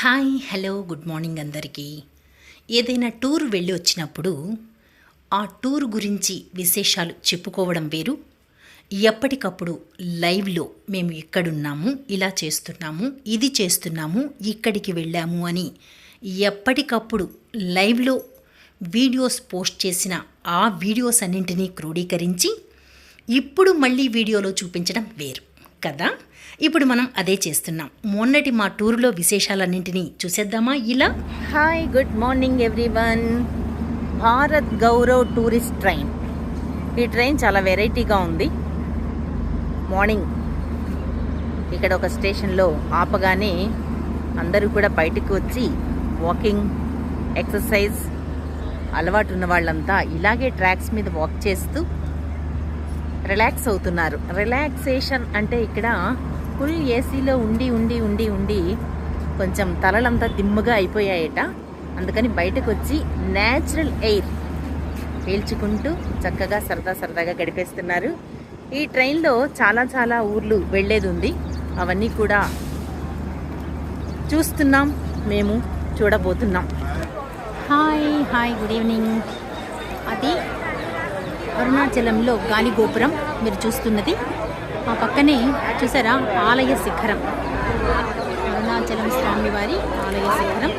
Hi hello good morning అందరికీ. ఏదైనా tour వెళ్ళి వచ్చినప్పుడు ఆ టూర్ గురించి విశేషాలు చెప్పుకోవడం వేరు. ఎప్పటికప్పుడు లైవ్లో మేము ఎక్కడున్నాము ఇలా చేస్తున్నాము ఇది చేస్తున్నాము ఇక్కడికి వెళ్ళాము అని ఎప్పటికప్పుడు లైవ్లో వీడియోస్ పోస్ట్ చేసిన ఆ వీడియోస్ అన్నింటినీ క్రోడీకరించి ఇప్పుడు మళ్ళీ వీడియోలో చూపించడం వేరు కదా? ఇప్పుడు మనం అదే చేస్తున్నాం. మొన్నటి మా టూర్లో విశేషాలన్నింటినీ చూసేద్దామా? ఇలా. Hi good morning everyone Bharat Gaurav tourist train ఈ ట్రైన్ చాలా వెరైటీగా ఉంది. మార్నింగ్ ఇక్కడ ఒక స్టేషన్లో ఆపగానే అందరూ కూడా బయటకు వచ్చి వాకింగ్ ఎక్సర్సైజ్ అలవాటు ఉన్న వాళ్ళంతా ఇలాగే ట్రాక్స్ మీద వాక్ చేస్తూ రిలాక్స్ అవుతున్నారు. రిలాక్సేషన్ అంటే ఇక్కడ ఫుల్ ఏసీలో ఉండి ఉండి ఉండి ఉండి కొంచెం తలలంతా దిమ్మగా అయిపోయాయట. అందుకని బయటకు వచ్చి న్యాచురల్ ఎయిర్ పీల్చుకుంటూ చక్కగా సరదా సరదాగా గడిపేస్తున్నారు. ఈ ట్రైన్లో చాలా చాలా ఊర్లు వెళ్ళేది ఉంది అవన్నీ కూడా చూస్తున్నాం. మేము చూడబోతున్నాం. Hi hi good evening. అది అరుణాచలంలో గాలి గోపురం మీరు చూస్తున్నది. ఆ పక్కనే చూసారా? ఆలయ శిఖరం. అరుణాచలం స్వామివారి ఆలయ శిఖరం.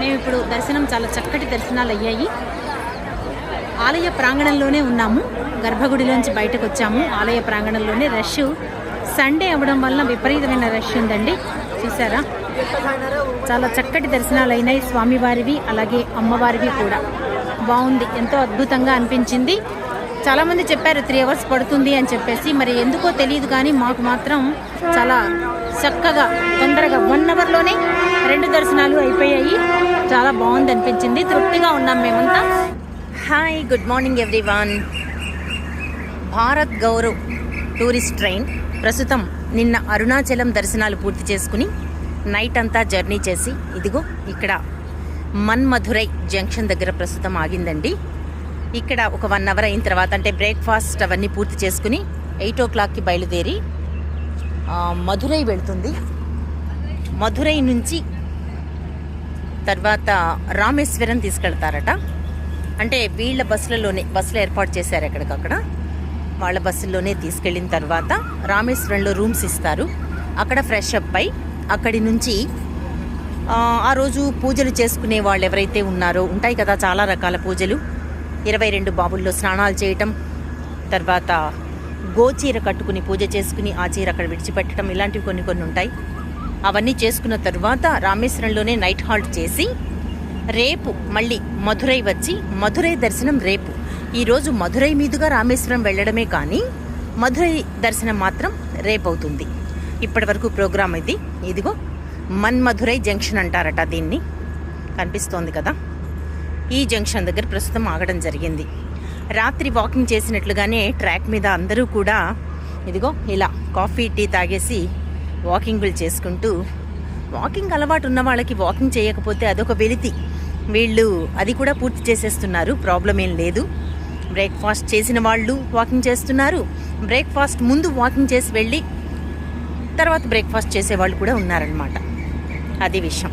మేము ఇప్పుడు దర్శనం చాలా చక్కటి దర్శనాలు అయ్యాయి. ఆలయ ప్రాంగణంలోనే ఉన్నాము. గర్భగుడిలోంచి బయటకు వచ్చాము. ఆలయ ప్రాంగణంలోనే రష్. సండే అవ్వడం వల్ల విపరీతమైన రష్ ఉందండి. చూసారా? చాలా చక్కటి దర్శనాలు అయినాయి స్వామివారివి అలాగే అమ్మవారివి కూడా. బాగుంది. ఎంతో అద్భుతంగా అనిపించింది. చాలామంది చెప్పారు త్రీ అవర్స్ పడుతుంది అని చెప్పేసి. మరి ఎందుకో తెలియదు కానీ మాకు మాత్రం చాలా చక్కగా తొందరగా వన్ అవర్లోనే రెండు దర్శనాలు అయిపోయాయి. చాలా బాగుంది అనిపించింది. తృప్తిగా ఉన్నాం మేమంతా. Hi good morning everyone Bharat Gaurav tourist train ప్రస్తుతం నిన్న అరుణాచలం దర్శనాలు పూర్తి చేసుకుని నైట్ అంతా జర్నీ చేసి ఇదిగో ఇక్కడ మన్మధురై జంక్షన్ దగ్గర ప్రస్తుతం ఆగిందండి. ఇక్కడ ఒక వన్ అవర్ అయిన తర్వాత అంటే బ్రేక్ఫాస్ట్ అవన్నీ పూర్తి చేసుకుని ఎయిట్ ఓ క్లాక్కి బయలుదేరి మధురై వెళ్తుంది. మధురై నుంచి తర్వాత రామేశ్వరం తీసుకెళ్తారట. అంటే వీళ్ళ బస్సులలోనే బస్సులు ఏర్పాటు చేశారు ఎక్కడికక్కడ. వాళ్ళ బస్సుల్లోనే తీసుకెళ్ళిన తర్వాత రామేశ్వరంలో రూమ్స్ ఇస్తారు. అక్కడ ఫ్రెష్ అప్ అయి అక్కడి నుంచి ఆ రోజు పూజలు చేసుకునే వాళ్ళు ఎవరైతే ఉన్నారో ఉంటాయి కదా చాలా రకాల పూజలు. ఇరవై రెండు బాబుల్లో స్నానాలు చేయటం తర్వాత గోచీర కట్టుకుని పూజ చేసుకుని ఆ చీర అక్కడ విడిచిపెట్టడం ఇలాంటివి కొన్ని కొన్ని ఉంటాయి. అవన్నీ చేసుకున్న తర్వాత రామేశ్వరంలోనే నైట్ హాల్ట్ చేసి రేపు మళ్ళీ మధురై వచ్చి మధురై దర్శనం రేపు. ఈరోజు మధురై మీదుగా రామేశ్వరం వెళ్ళడమే కానీ మధురై దర్శనం మాత్రం రేపు అవుతుంది ఇప్పటి వరకు ప్రోగ్రామ్ ఇది. ఇదిగో మన్మధురై జంక్షన్ అంటారట దీన్ని. కనిపిస్తోంది కదా? ఈ జంక్షన్ దగ్గర ప్రస్తుతం ఆగడం జరిగింది. రాత్రి వాకింగ్ చేసినట్లుగానే ట్రాక్ మీద అందరూ కూడా ఇదిగో ఇలా కాఫీ టీ తాగేసి వాకింగ్లు చేసుకుంటూ వాకింగ్ అలవాటు ఉన్న వాళ్ళకి వాకింగ్ చేయకపోతే అదొక వెలితి. వీళ్ళు అది కూడా పూర్తి చేసేస్తున్నారు ప్రాబ్లం ఏం లేదు. బ్రేక్ఫాస్ట్ చేసిన వాళ్ళు వాకింగ్ చేస్తున్నారు. బ్రేక్ఫాస్ట్ ముందు వాకింగ్ చేసి వెళ్ళి తర్వాత బ్రేక్ఫాస్ట్ చేసేవాళ్ళు కూడా ఉన్నారనమాట అది విషయం.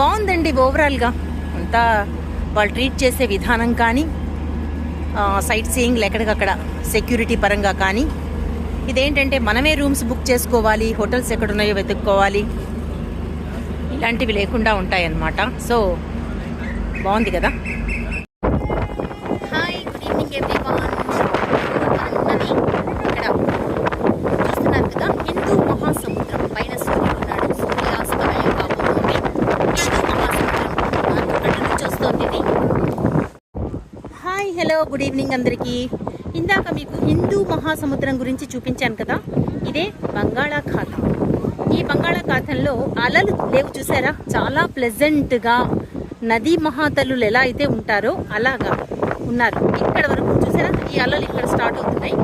బాగుందండి ఓవరాల్గా అంతా వాళ్ళు ట్రీట్ చేసే విధానం కానీ సైట్ సీయింగ్లు ఎక్కడికక్కడ సెక్యూరిటీ పరంగా కానీ ఇదేంటంటే మనమే రూమ్స్ బుక్ చేసుకోవాలి హోటల్స్ ఎక్కడున్నాయో వెతుక్కోవాలి ఇలాంటివి లేకుండా ఉంటాయన్నమాట. సో బాగుంది కదా హాయ్ గుడ్ ఈవినింగ్ ఎవ్రీవన్ ఉన్నది ఇక్కడ చూస్తున్నారు కదా హిందూ మహాసముద్రం పైన సూర్యుడు ఉన్నాడు సూర్యాస్తమయం కాబోతుంది హిందూ మహాసముద్రం అక్కడి నుంచి వస్తుంది ఇది హాయ్ హలో గుడ్ ఈవినింగ్ అందరికీ. ఇందాక మీకు హిందూ మహాసముద్రం గురించి చూపించాను కదా ఇదే బంగాళాఖాతం. ఈ బంగాళాఖాతంలో అలలు లేవు చూసారా? చాలా ప్లెజెంట్గా నదీ మహాతల్లులు ఎలా అయితే ఉంటారో అలాగా ఉన్నారు. ఇక్కడ వరకు చూసారా? ఈ అలలు ఇక్కడ స్టార్ట్ అవుతున్నాయి.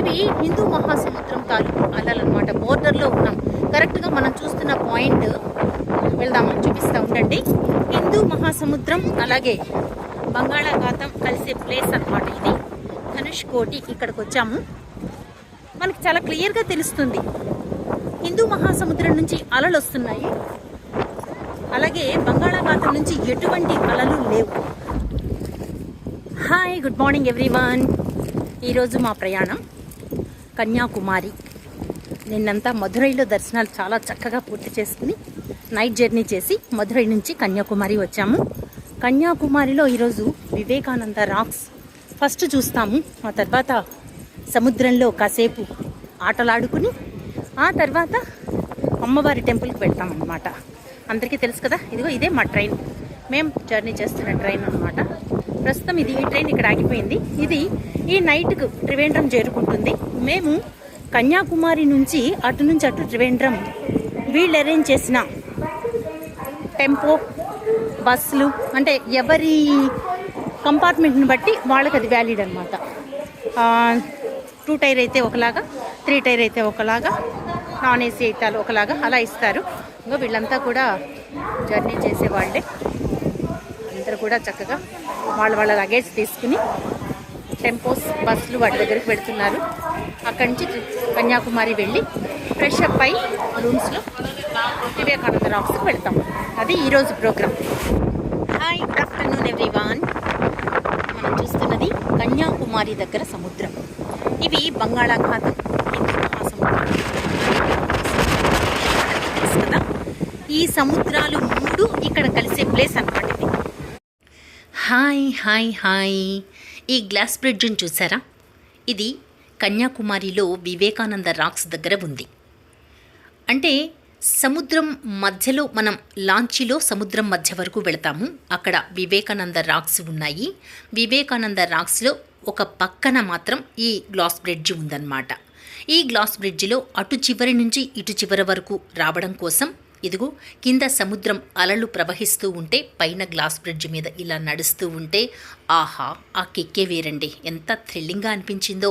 ఇవి హిందూ మహాసముద్రం తాలూకు అలలు అనమాట బోర్డర్లో ఉన్నాం. కరెక్ట్గా మనం చూస్తున్న పాయింట్ వెళ్దామని చూపిస్తా ఉండండి. హిందూ మహాసముద్రం అలాగే బంగాళాఖాతం కలిసే ప్లేస్ అనమాట ఇది. ధనుష్ కోటి ఇక్కడికి వచ్చాము మనకి చాలా క్లియర్గా తెలుస్తుంది. హిందూ మహాసముద్రం నుంచి అలలు వస్తున్నాయి. అలాగే అలాగే బంగాళాఖాతం నుంచి ఎటువంటి అలలు లేవు. హాయ్ గుడ్ మార్నింగ్ ఎవ్రీవన్ ఈరోజు మా ప్రయాణం కన్యాకుమారి. నిన్నంతా మధురైలో దర్శనాలు చాలా చక్కగా పూర్తి చేసుకుని నైట్ జర్నీ చేసి మధురై నుంచి కన్యాకుమారి వచ్చాము. కన్యాకుమారిలో ఈరోజు వివేకానంద రాక్స్. ఫస్ట్ చూస్తాము ఆ తర్వాత సముద్రంలో కాసేపు ఆటలాడుకుని ఆ తర్వాత అమ్మవారి టెంపుల్కి వెళ్తాం అనమాట అందరికీ తెలుసు కదా? ఇదిగో ఇదే మా ట్రైన్. మేము జర్నీ చేస్తున్న ట్రైన్ అన్నమాట. ప్రస్తుతం ఇది ఈ ట్రైన్ ఇక్కడ ఆగిపోయింది. ఇది ఈ నైట్కు త్రివేంద్రం చేరుకుంటుంది. మేము కన్యాకుమారి నుంచి అటు నుంచి అటు త్రివేంద్రం వీళ్ళు అరేంజ్ చేసిన టెంపో బస్సులు అంటే ఎవరి కంపార్ట్మెంట్ని బట్టి వాళ్ళకి అది వ్యాలిడ్ అనమాట టూ టైర్ అయితే ఒకలాగా త్రీ టైర్ అయితే ఒకలాగా నాన్ ఏసీ అయితే ఒకలాగా అలా ఇస్తారు. ఇంకా వీళ్ళంతా కూడా జర్నీ చేసేవాళ్ళే అందరూ కూడా చక్కగా వాళ్ళ వాళ్ళ లగేజ్ తీసుకుని టెంపోస్ బస్సులు వాటి దగ్గరికి పెడుతున్నారు అక్కడి నుంచి కన్యాకుమారి వెళ్ళి ఫ్రెష్ అప్ అయి రూమ్స్లో వివేకానంద రాక్స్కి వెళ్తాం. అది ఈరోజు programme hi good afternoon everyone మనం చూస్తున్నది కన్యాకుమారి దగ్గర సముద్రం. ఇవి బంగాళాఖాతం. హిందూ మహాసముద్రం. కదా? ఈ సముద్రాలు మూడు ఇక్కడ కలిసే ప్లేస్ అనమాట హాయ్ హాయ్ హాయ్ ఈ గ్లాస్ బ్రిడ్జ్ని చూసారా ఇది కన్యాకుమారిలో వివేకానంద రాక్స్ దగ్గర ఉంది. అంటే సముద్రం మధ్యలో మనం లాంచీలో సముద్రం మధ్య వరకు వెళతాము. అక్కడ వివేకానంద రాక్స్ ఉన్నాయి. వివేకానంద రాక్స్లో ఒక పక్కన మాత్రం ఈ గ్లాస్ బ్రిడ్జ్ ఉందన్నమాట. ఈ గ్లాస్ బ్రిడ్జిలో అటు చివరి నుంచి ఇటు చివరి వరకు రావడం కోసం ఇదిగో కింద సముద్రం అలలు ప్రవహిస్తూ ఉంటే పైన గ్లాస్ బ్రిడ్జ్ మీద ఇలా నడుస్తూ ఉంటే ఆహా ఆ కిక్కే వేరండి. ఎంత థ్రిల్లింగ్గా అనిపించిందో.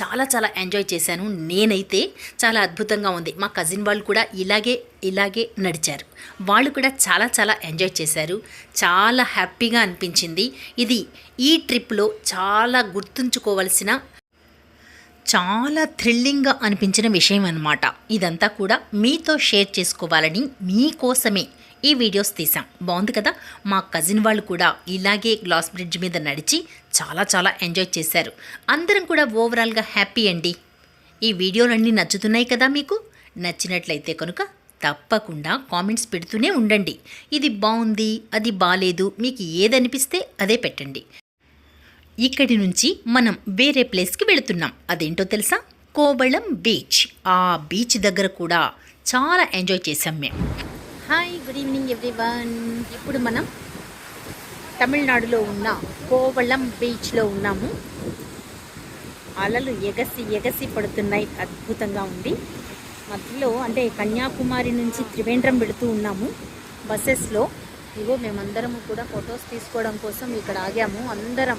చాలా చాలా ఎంజాయ్ చేశాను. నేనైతే చాలా అద్భుతంగా ఉంది. మా కజిన్ వాళ్ళు కూడా ఇలాగే ఇలాగే నడిచారు. వాళ్ళు కూడా చాలా చాలా ఎంజాయ్ చేశారు. చాలా హ్యాపీగా అనిపించింది. ఇది ఈ ట్రిప్లో చాలా గుర్తుంచుకోవలసిన చాలా థ్రిల్లింగ్గా అనిపించిన విషయం అనమాట ఇదంతా కూడా మీతో షేర్ చేసుకోవాలని మీకోసమే ఈ వీడియోస్ తీసాం. బాగుంది కదా? మా కజిన్ వాళ్ళు కూడా ఇలాగే గ్లాస్ బ్రిడ్జ్ మీద నడిచి చాలా చాలా ఎంజాయ్ చేశారు. అందరం కూడా ఓవరాల్గా హ్యాపీ అండి. ఈ వీడియోలన్నీ నచ్చుతున్నాయి కదా మీకు? నచ్చినట్లయితే కనుక తప్పకుండా కామెంట్స్ పెడుతూనే ఉండండి. ఇది బాగుంది అది బాలేదు మీకు ఏదనిపిస్తే అదే పెట్టండి. ఇక్కడి నుంచి మనం వేరే ప్లేస్కి వెళుతున్నాం. అదేంటో తెలుసా? కోవళం బీచ్. ఆ బీచ్ దగ్గర కూడా చాలా ఎంజాయ్ చేసాం మేము. హాయ్ గుడ్ ఈవినింగ్ ఎవ్రీవన్ ఇప్పుడు మనం తమిళనాడులో ఉన్న కోవళం బీచ్లో ఉన్నాము. అలలు ఎగసి ఎగసి పడుతున్నాయి అద్భుతంగా ఉంది. మధ్యలో అంటే కన్యాకుమారి నుంచి త్రివేంద్రం వెళుతూ ఉన్నాము. బస్సెస్లో. ఇగో మేమందరము కూడా ఫొటోస్ తీసుకోవడం కోసం ఇక్కడ ఆగాము. అందరం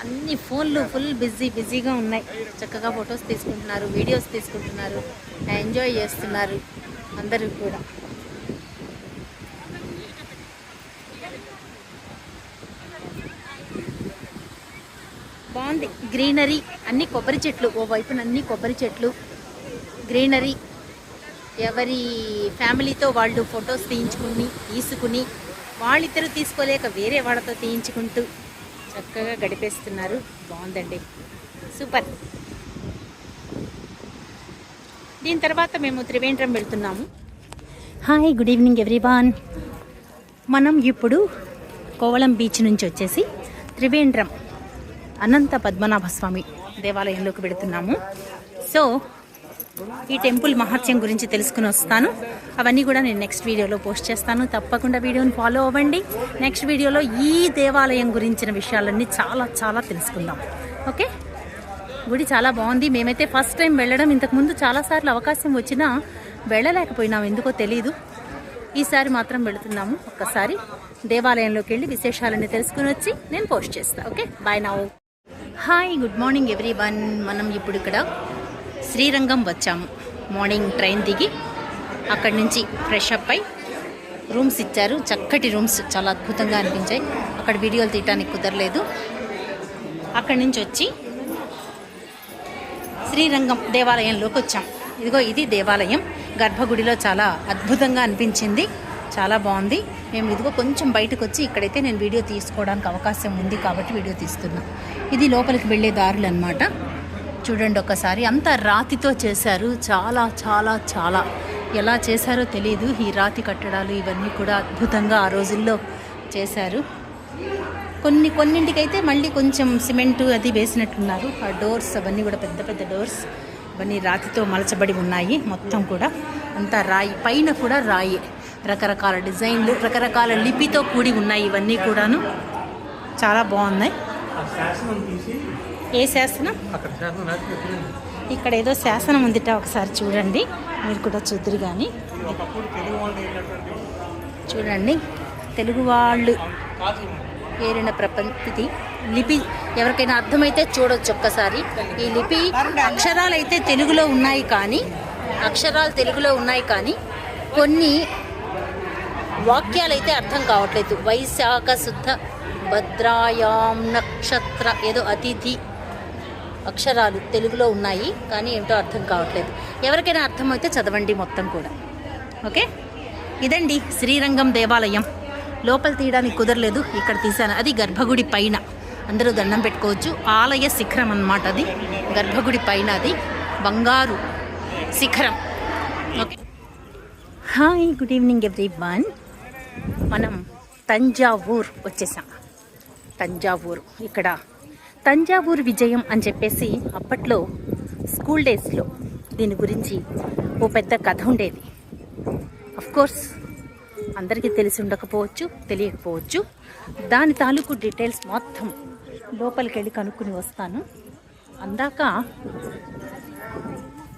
అన్ని ఫోన్లు ఫుల్ బిజీ బిజీగా ఉన్నాయి. చక్కగా ఫొటోస్ తీసుకుంటున్నారు వీడియోస్ తీసుకుంటున్నారు ఎంజాయ్ చేస్తున్నారు అందరూ కూడా. బాగుంది. గ్రీనరీ అన్ని కొబ్బరి చెట్లు ఓ వైపున అన్ని కొబ్బరి చెట్లు. గ్రీనరీ ఎవరి ఫ్యామిలీతో వాళ్ళు ఫొటోస్ తీయించుకుని తీసుకుని వాళ్ళిద్దరూ తీసుకోలేక వేరే వాళ్ళతో తీయించుకుంటూ చక్కగా గడిపేస్తున్నారు. బాగుందండి. సూపర్. దీని తర్వాత మేము త్రివేంద్రం వెళ్తున్నాము. Hi good evening everyone. మనం ఇప్పుడు కోవళం బీచ్ నుంచి వచ్చేసి త్రివేంద్రం అనంత పద్మనాభ స్వామి దేవాలయంలోకి వెళుతున్నాము. సో ఈ టెంపుల్ మహత్యం గురించి తెలుసుకుని వస్తాను. అవన్నీ కూడా నేను నెక్స్ట్ వీడియోలో పోస్ట్ చేస్తాను. తప్పకుండా వీడియోని ఫాలో అవ్వండి. నెక్స్ట్ వీడియోలో ఈ దేవాలయం గురించిన విషయాలన్నీ చాలా చాలా తెలుసుకుందాం. ఓకే గుడి చాలా బాగుంది. మేమైతే ఫస్ట్ టైం వెళ్ళడం ఇంతకుముందు చాలాసార్లు అవకాశం వచ్చినా వెళ్ళలేకపోయినాం. ఎందుకో తెలీదు. ఈసారి మాత్రం వెళుతున్నాము ఒక్కసారి. దేవాలయంలోకి వెళ్ళి విశేషాలన్నీ తెలుసుకుని వచ్చి నేను పోస్ట్ చేస్తాను ఓకే బాయ్ నా hi good morning everyone మనం ఇప్పుడు ఇక్కడ శ్రీరంగం వచ్చాము. మార్నింగ్ ట్రైన్ దిగి అక్కడి నుంచి ఫ్రెష్ అప్ అయి రూమ్స్ ఇచ్చారు. చక్కటి రూమ్స్ చాలా అద్భుతంగా అనిపించాయి. అక్కడ వీడియోలు తీయటానికి కుదరలేదు. అక్కడి నుంచి వచ్చి శ్రీరంగం దేవాలయంలోకి వచ్చాం. ఇదిగో ఇది దేవాలయం. గర్భగుడిలో చాలా అద్భుతంగా అనిపించింది. చాలా బాగుంది. మేము ఇదిగో కొంచెం బయటకు వచ్చి ఇక్కడైతే నేను వీడియో తీసుకోవడానికి అవకాశం ఉంది కాబట్టి వీడియో తీస్తున్నాను ఇది లోపలికి వెళ్ళే దారులు అనమాట చూడండి ఒకసారి. అంతా రాతితో చేశారు. చాలా చాలా చాలా. ఎలా చేశారో తెలియదు ఈ రాతి కట్టడాలు ఇవన్నీ కూడా అద్భుతంగా ఆ రోజుల్లో చేశారు. కొన్ని కొన్నింటికైతే మళ్ళీ కొంచెం సిమెంట్ అది వేసినట్టున్నారు. ఆ డోర్స్ అవన్నీ కూడా పెద్ద పెద్ద డోర్స్ ఇవన్నీ రాతితో మలచబడి ఉన్నాయి మొత్తం కూడా. అంతా రాయి పైన కూడా రాయి. రకరకాల డిజైన్లు రకరకాల లిపితో కూడి ఉన్నాయి ఇవన్నీ కూడాను. చాలా బాగున్నాయి. ఏ శాసనం? ఇక్కడ ఏదో శాసనం ఉందిట ఒకసారి చూడండి. మీరు కూడా చూద్దరు కానీ చూడండి. తెలుగు వాళ్ళు ఏరిన ప్రపంచది లిపి ఎవరికైనా అర్థమైతే చూడొచ్చు ఒక్కసారి. ఈ లిపి అక్షరాలు అయితే తెలుగులో ఉన్నాయి కానీ అక్షరాలు తెలుగులో ఉన్నాయి కానీ కొన్ని వాక్యాలు అయితే అర్థం కావట్లేదు. వైశాఖ శుద్ధ భద్రాయాం నక్షత్ర ఏదో అతిథి అక్షరాలు తెలుగులో ఉన్నాయి కానీ ఏంటో అర్థం కావట్లేదు. ఎవరికైనా అర్థమైతే చదవండి మొత్తం కూడా. ఓకే? ఇదండి శ్రీరంగం దేవాలయం. లోపల తీయడానికి కుదరలేదు ఇక్కడ తీశాను. అది గర్భగుడి పైన. అందరూ దండం పెట్టుకోవచ్చు. ఆలయ శిఖరం అన్నమాట అది. గర్భగుడి పైన అది. బంగారు శిఖరం. Okay? Hi good evening everyone మనం తంజావూర్ వచ్చేసాం. తంజావూరు. ఇక్కడ తంజావూరు విజయం అని చెప్పేసి అప్పట్లో స్కూల్ డేస్లో దీని గురించి ఓ పెద్ద కథ ఉండేది. కోర్స్ అందరికీ తెలిసి ఉండకపోవచ్చు తెలియకపోవచ్చు. దాని తాలూకు డీటెయిల్స్ మొత్తం లోపలికి వెళ్ళి కనుక్కుని వస్తాను. అందాక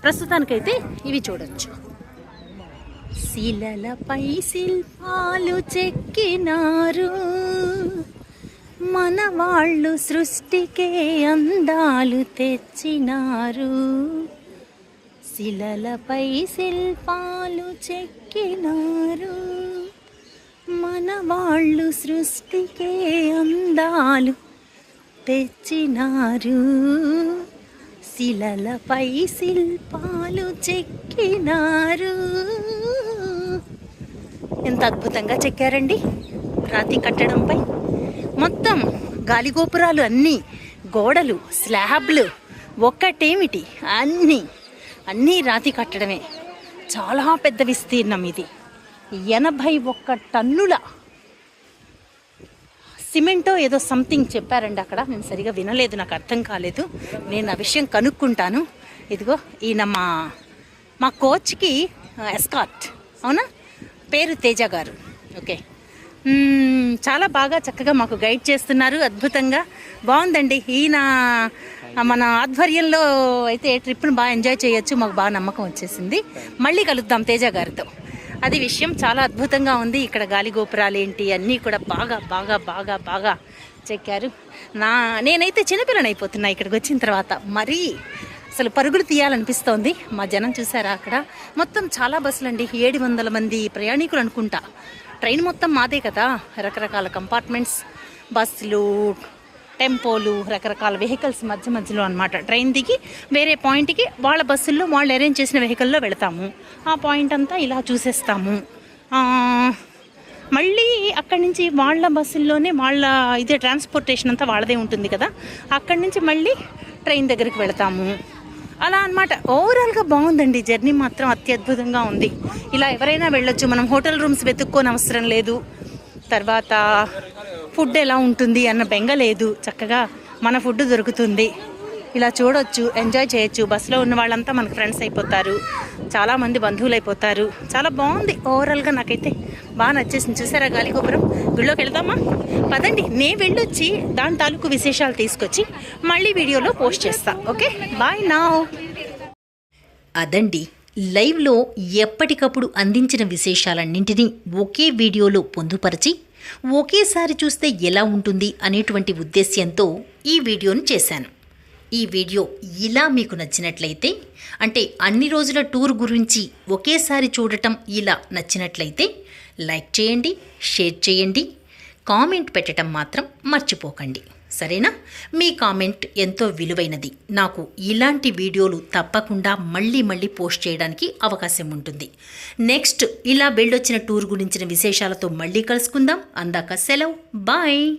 ప్రస్తుతానికైతే ఇవి చూడొచ్చు. శిలలపై శిల్పాలు చెక్కినారు. మన వాళ్ళు సృష్టికే అందాలు తెచ్చినారు. శిలలపై శిల్పాలు చెక్కినారు. మన వాళ్ళు సృష్టికే అందాలు తెచ్చినారు. శిలలపై శిల్పాలు చెక్కినారు. ఎంత అద్భుతంగా చెక్కారండి. రాతి కట్టడంపై. మొత్తం గాలిగోపురాలు అన్నీ గోడలు స్లాబ్లు ఒక్కటేమిటి? అన్నీ అన్నీ రాతి కట్టడమే. చాలా పెద్ద విస్తీర్ణం ఇది. ఎనభై ఒక్క టన్నుల. సిమెంటో ఏదో సంథింగ్ చెప్పారండి అక్కడ. నేను సరిగా వినలేదు నాకు అర్థం కాలేదు. నేను ఆ విషయం కనుక్కుంటాను. ఇదిగో ఈయన మా మా కోచ్కి ఎస్కాట్. అవునా? పేరు తేజ గారు. ఓకే. చాలా బాగా చక్కగా మాకు గైడ్ చేస్తున్నారు అద్భుతంగా. బాగుందండి. ఈయన మన ఆధ్వర్యంలో అయితే ట్రిప్ను బాగా ఎంజాయ్ చేయొచ్చు మాకు బాగా నమ్మకం వచ్చేసింది. మళ్ళీ కలుద్దాం తేజ గారితో. అది విషయం చాలా అద్భుతంగా ఉంది. ఇక్కడ గాలి గోపురాలు ఏంటి అన్నీ కూడా బాగా బాగా బాగా బాగా చెక్కారు. నా నేనైతే చిన్నపిల్లని అయిపోతున్నా ఇక్కడికి వచ్చిన తర్వాత. మరీ అసలు పరుగులు తీయాలనిపిస్తోంది. మా జనం చూసారా అక్కడ? మొత్తం చాలా బస్సులు అండి ఏడు వందల మంది ప్రయాణికులు అనుకుంటా. ట్రైన్ మొత్తం మాదే కదా? రకరకాల కంపార్ట్మెంట్స్ బస్సులు టెంపోలు రకరకాల వెహికల్స్ మధ్య మధ్యలో అనమాట ట్రైన్ దిగి వేరే పాయింట్కి వాళ్ళ బస్సుల్లో వాళ్ళు అరేంజ్ చేసిన వెహికల్లో వెళతాము. ఆ పాయింట్ అంతా ఇలా చూసేస్తాము. మళ్ళీ అక్కడి నుంచి వాళ్ళ బస్సుల్లోనే వాళ్ళ ఇదే ట్రాన్స్పోర్టేషన్ అంతా వాళ్ళదే ఉంటుంది కదా? అక్కడి నుంచి మళ్ళీ ట్రైన్ దగ్గరికి వెళతాము. అలా అన్నమాట. ఓవరాల్గా బాగుందండి. జర్నీ మాత్రం అత్యద్భుతంగా ఉంది. ఇలా ఎవరైనా వెళ్ళొచ్చు. మనం హోటల్ రూమ్స్ వెతుక్కోని అవసరం లేదు. తర్వాత ఫుడ్ ఎలా ఉంటుంది అన్న బెంగ లేదు. చక్కగా మన ఫుడ్ దొరుకుతుంది. ఇలా చూడొచ్చు. ఎంజాయ్ చేయొచ్చు. బస్సులో ఉన్న వాళ్ళంతా మనకు ఫ్రెండ్స్ అయిపోతారు. చాలామంది బంధువులు అయిపోతారు చాలా బాగుంది. ఓవరాల్గా నాకైతే బాగా నచ్చేసింది. చూసారా గాలిగోపురం గుళ్ళోకి వెళ్దామా? పదండి. నేను వెళ్ళొచ్చి దాని తాలూకు విశేషాలు తీసుకొచ్చి మళ్ళీ వీడియోలో పోస్ట్ చేస్తా. ఓకే? బాయ్ నా అదండి. లైవ్లో ఎప్పటికప్పుడు అందించిన విశేషాలన్నింటినీ ఒకే వీడియోలో పొందుపరిచి ఒకేసారి చూస్తే ఎలా ఉంటుంది అనేటువంటి ఉద్దేశ్యంతో ఈ వీడియోను చేశాను. ఈ వీడియో ఇలా మీకు నచ్చినట్లయితే అంటే అన్ని రోజుల టూర్ గురించి ఒకేసారి చూడటం ఇలా నచ్చినట్లయితే లైక్ చేయండి షేర్ చేయండి కామెంట్ పెట్టడం మాత్రం మర్చిపోకండి. సరేనా? మీ కామెంట్ ఎంతో విలువైనది. నాకు ఇలాంటి వీడియోలు తప్పకుండా మళ్ళీ మళ్ళీ పోస్ట్ చేయడానికి అవకాశం ఉంటుంది. నెక్స్ట్ ఇలా వెళ్ళొచ్చిన టూర్ గురించిన విశేషాలతో మళ్ళీ కలుసుకుందాం. అందాక సెలవు. బాయ్!